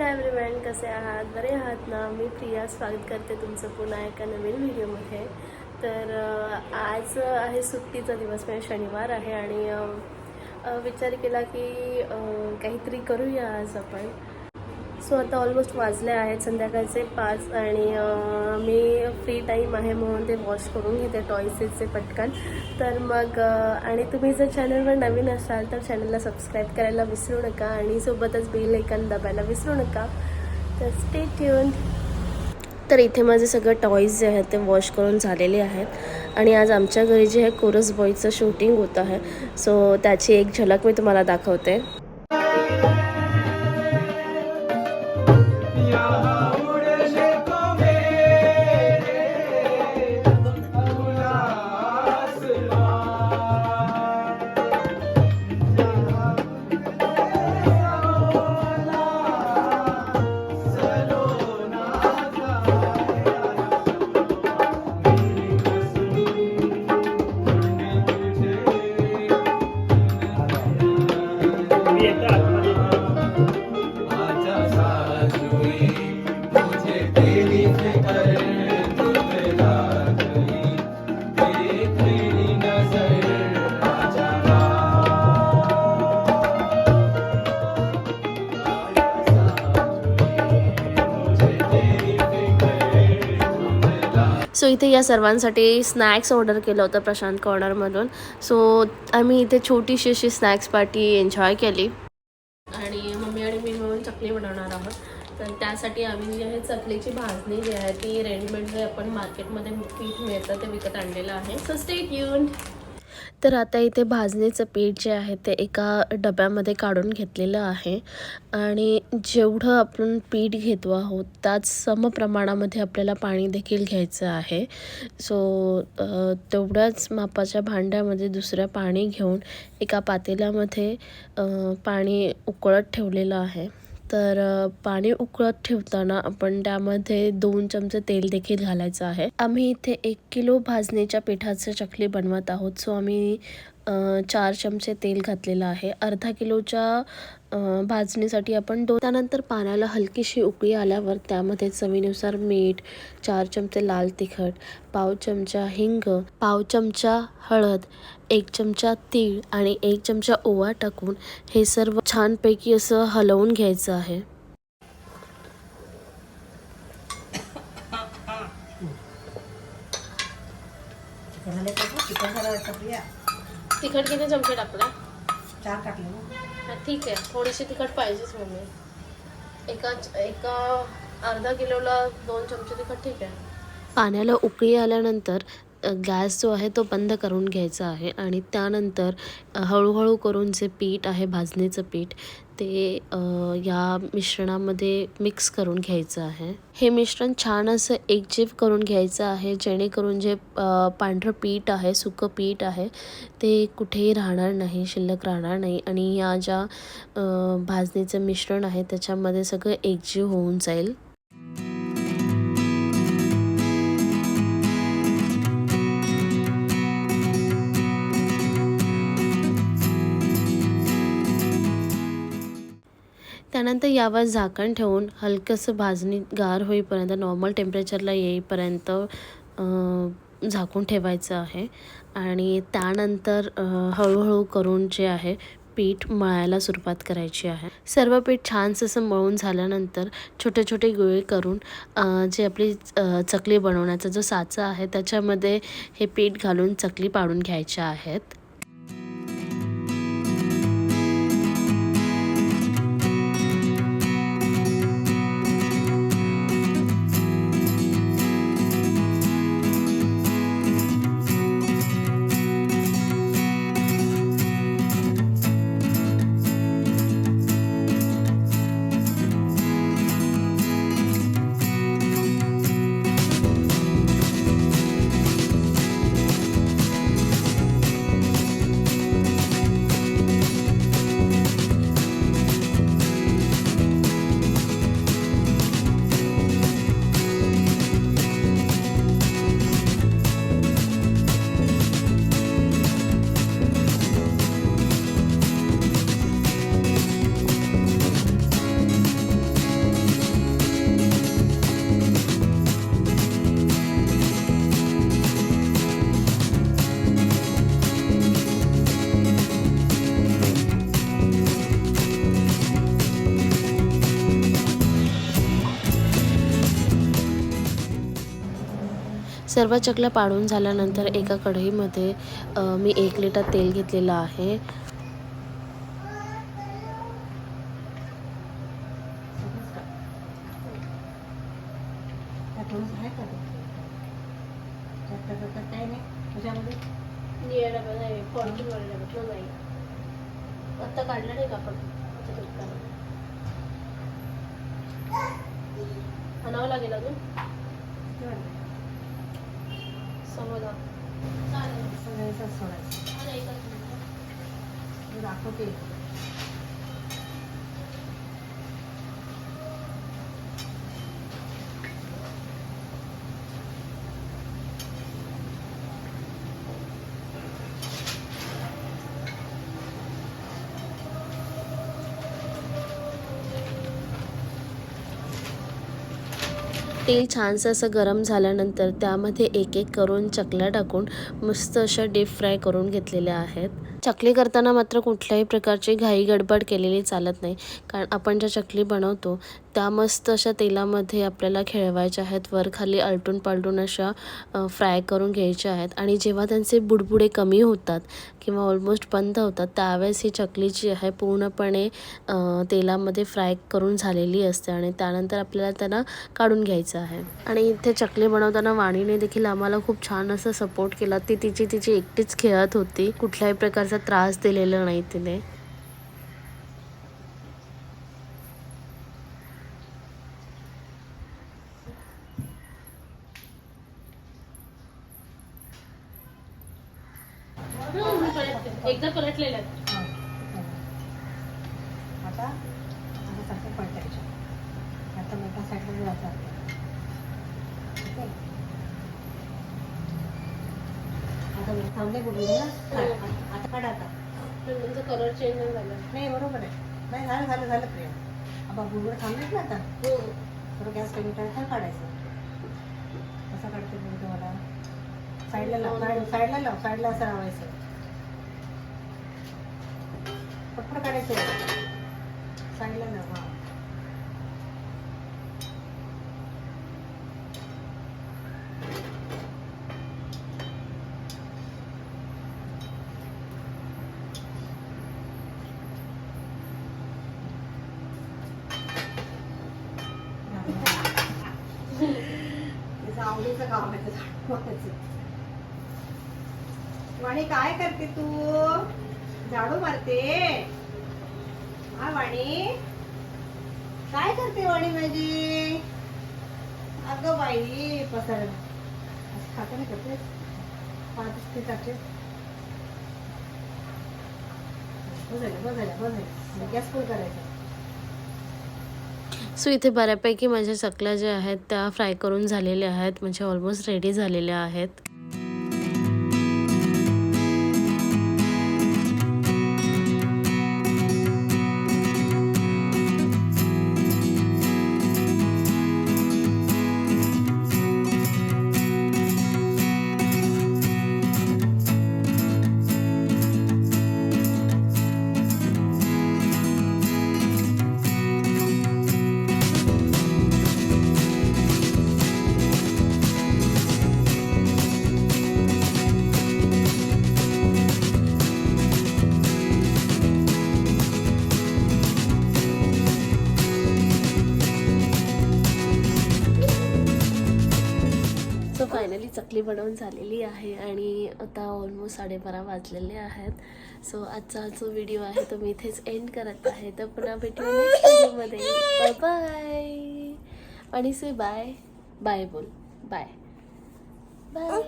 Hello everyone कसे आहात? बरे आहात ना? मी प्रिया स्वागत करते तुमचं पुन्हा एका नवीन व्हिडिओमध्ये. तर आज आहे सुट्टीचा दिवस म्हणजे शनिवार आहे आणि विचार केला की काहीतरी करूया आज आपण. सो आता ऑलमोस्ट वाजले आहेत संध्याकाळचे पाच आणि मी फ्री टाईम आहे म्हणून ते वॉश करून घेते टॉयसेसचे पटकन. तर मग आणि तुम्ही जर चॅनलवर नवीन असाल तर चॅनलला सबस्क्राईब करायला विसरू नका आणि सोबतच बेल ऐकन दाबायला विसरू नका. तर स्टे ट्यून तर इथे माझे सगळं टॉईज जे आहेत ते वॉश करून झालेले आहेत आणि आज आमच्या घरी जे आहे कोरस बॉयचं शूटिंग होत आहे. सो त्याची एक झलक मी तुम्हाला दाखवते. सो इथे या सर्वांसाठी स्नॅक्स ऑर्डर केलं होतं प्रशांत कॉर्नरमधून. सो आम्ही इथे छोटीशी अशी स्नॅक्स पार्टी एन्जॉय केली. आणि मम्मी आणि मी मिळून चकली बनवणार आहोत. तर त्यासाठी आम्ही जी आहे चकलीची भाजणी जी आहे ती रेडीमेड जे आपण मार्केटमध्ये पीठ मिळतं ते विकत आणलेलं आहे. सो स्टे ट्यून तर आता इथे भाजणीचं पीठ जे आहे ते एका डब्यामध्ये काढून घेतलेलं आहे. आणि जेवढं आपण पीठ घेतो आहोत त्याच समप्रमाणामध्ये आपल्याला पाणी देखील घ्यायचं आहे. सो तेवढ्याच मापाच्या भांड्यामध्ये दुसरं पाणी घेऊन एका पातेल्यामध्ये पाणी उकळत ठेवलेलं आहे. तर पाणी उकळत ठेवताना आपण त्यामध्ये दोन चमचे तेल देखील घालायचं आहे. आम्ही इथे एक किलो भाजणीच्या पिठाचं चकली बनवत आहोत. सो आम्ही चार चमचे तेल घातलेलं आहे. अर्धा किलोच्या भाजणीसाठी आपण दोन त्यानंतर पाण्याला हलकीशी उकळी आल्यावर त्यामध्ये चवीनुसार मीठ चार चमचे लाल तिखट पाव चमचा हिंग पाव चमचा हळद एक चमचा तीळ आणि एक चमचा ओवा टाकून हे सर्व छानपैकी असं हलवून घ्यायचं आहे. तिखट किती चमचे टाकला चार टाकले हां ठीक आहे. थोडीशी तिखट पाहिजेच मम्मी. एका एका अर्धा किलोला दोन चमचे तिखट ठीक आहे. पाण्याला उकळी आल्यानंतर गॅस जो आहे तो बंद करून घ्यायचा आहे आणि त्यानंतर हळूहळू करून जे पीठ आहे भाजणीचं पीठ ते या मिश्रणामध्ये मिक्स करून घ्यायचं आहे. हे मिश्रण छान असं एकजीव करून घ्यायचं आहे जेणेकरून जे पांढरं पीठ आहे सुकं पीठ आहे ते कुठेही राहणार नाही शिल्लक राहणार नाही आणि या ज्या भाजणीचं मिश्रण आहे त्याच्यामध्ये सगळं एकजीव होऊन जाईल. त्यानंतर यावर झाकण ठेवून हलकंसं भाजणी गार होईपर्यंत नॉर्मल टेम्परेचरला येईपर्यंत झाकून ठेवायचं आहे. आणि त्यानंतर हळूहळू करून जे आहे पीठ मळायला सुरुवात करायची आहे. सर्व पीठ छानसं असं मळून झाल्यानंतर छोटे छोटे गोळे करून जे आपली चकली बनवण्याचा जो साचा आहे त्याच्यामध्ये हे पीठ घालून चकली पाडून घ्यायच्या आहेत. सर्व चकल्या पाडून झाल्यानंतर एका कढईमध्ये मी एक लिटर तेल घेतलेलं आहे. सगळंच नाही काढलं नाही का आपण? आणावं लागेल अजून? समजा सगळ्याचाच सोडायचं दाखवते. तेल छानसं असं गरम झाल्यानंतर त्यामध्ये एक एक करून चकल्या टाकून मस्त अशा डीप फ्राय करून घेतलेल्या आहेत. चकली करताना मात्र कुठल्याही प्रकारची घाई गडबड केलेली चालत नाही. कारण आपण ज्या चकली बनवतो त्या मस्त अशा तेलामध्ये आपल्याला खेळवायच्या आहेत. वर खाली आलटून पालटून अशा फ्राय करून घ्यायच्या आहेत. आणि जेव्हा त्यांचे बुडबुडे कमी होतात किंवा ऑलमोस्ट बंद होतात त्यावेळेस ही चकली जी आहे पूर्णपणे तेलामध्ये फ्राय करून झालेली असते आणि त्यानंतर आपल्याला त्यांना काढून घ्यायचं आहे. आणि इथे चकली बनवताना वाणीने देखील आम्हाला खूप छान असं सपोर्ट केला. ती तिची तिची एकटीच खेळत होती. कुठल्याही प्रकारचा त्रास दिलेला नाही तिने. एकदा पलटलेलं हा. आता आता पलटायचं. आता जातात आता थांबले कुठे ना? काढ. आता काढ आता. त्यांचा कलर चेंज नाही झाला. नाही बरोबर आहे. नाही झालं झालं झालं प्रिया. आता बुडबुड थांबलेत ना आता? थोडं गॅस कमी करायचं काढायचं? कसं काढते तुम्हाला? साईडला लाव साईडला लाव साईडला असं लावायचं. प्रकारे काढायचं त्याचं आवडीचं काम आहे ते झाडू मारायचं. काय करते तू झाडू मारते. हा वाणी. काय करते वाणी माझी? अगं बाई पसर खाते नाही करते पाच ते टाकते बस झालं बस गॅस फुल करायचा. सो इथे बऱ्यापैकी माझ्या चकल्या ज्या आहेत त्या फ्राय करून झालेल्या आहेत. म्हणजे ऑलमोस्ट रेडी झालेल्या आहेत. चकली बनवून झालेली आहे आणि आता ऑलमोस्ट साडेबारा वाजलेले आहेत. सो आजचा जो व्हिडिओ आहे तो मी इथेच एंड करत आहे. तर पुन्हा भेटू नेक्स्ट व्हिडिओमध्ये बाय बाय आणि से बाय बाय बोल. Bye bye